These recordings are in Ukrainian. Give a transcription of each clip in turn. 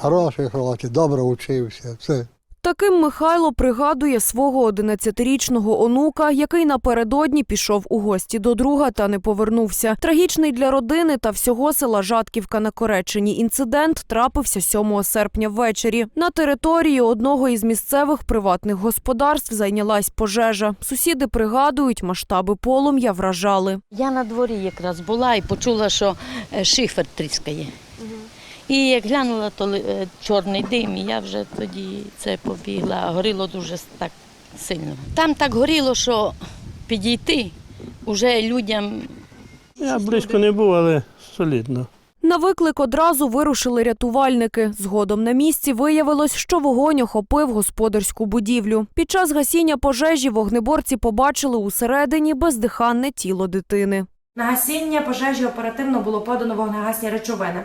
Хороший хлопець, добре вчився. Все. Таким Михайло пригадує свого 11-річного онука, який напередодні пішов у гості до друга та не повернувся. Трагічний для родини та всього села Жатківка на Кореччині інцидент трапився 7 серпня ввечері. На території одного із місцевих приватних господарств зайнялась пожежа. Сусіди пригадують, масштаби полум'я вражали. Я на дворі якраз була і почула, що е, шифер тріскає. І як глянула, то ли- е, чорний дим, і я вже тоді це побігла. Горіло дуже так сильно. Там так горіло, що підійти вже людям Я близько не був, але солідно. На виклик одразу вирушили рятувальники. Згодом на місці виявилось, що вогонь охопив господарську будівлю. Під час гасіння пожежі вогнеборці побачили усередині бездиханне тіло дитини. На гасіння пожежі оперативно було подано вогнегасні речовини.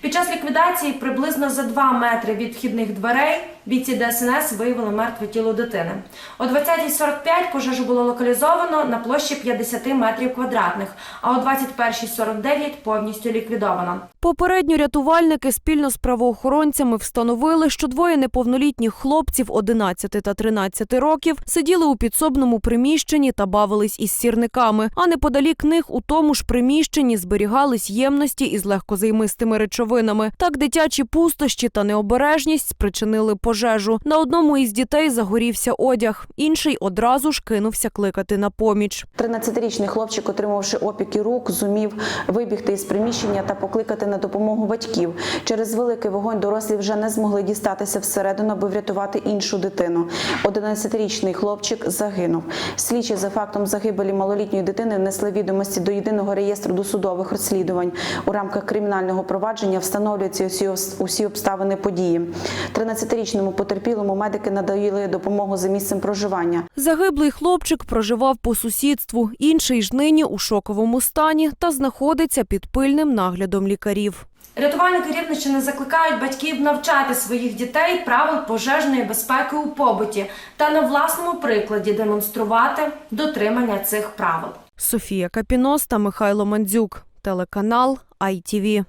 Під час ліквідації приблизно за 2 метри від вхідних дверей бійці ДСНС виявили мертве тіло дитини. О 20.45 пожежу було локалізовано на площі 50 метрів квадратних, а о 21.49 повністю ліквідовано. Попередньо рятувальники спільно з правоохоронцями встановили, що двоє неповнолітніх хлопців 11 та 13 років сиділи у підсобному приміщенні та бавились із сірниками. А неподалік них у тому ж приміщенні зберігались ємності із легкозаймистими речовинами. Так дитячі пустощі та необережність спричинили пожежу. На одному із дітей загорівся одяг, інший одразу ж кинувся кликати на поміч. 13-річний хлопчик, отримавши опіки рук, зумів вибігти із приміщення та покликати на допомогу батьків. Через великий вогонь дорослі вже не змогли дістатися всередину, аби врятувати іншу дитину. 11-річний хлопчик загинув. Слідчі за фактом загибелі малолітньої дитини внесли відомості до єдиного реєстру досудових розслідувань. У рамках кримінального провадження встановлюються усі, усі обставини події. 13-річному потерпілому медики надали допомогу за місцем проживання. Загиблий хлопчик проживав по сусідству, інший ж нині у шоковому стані та знаходиться під пильним наглядом лікарів. Рятувальники Рівненщини закликають батьків навчати своїх дітей правил пожежної безпеки у побуті та на власному прикладі демонструвати дотримання цих правил. Софія Капінос та Михайло Мандзюк. Телеканал ITV.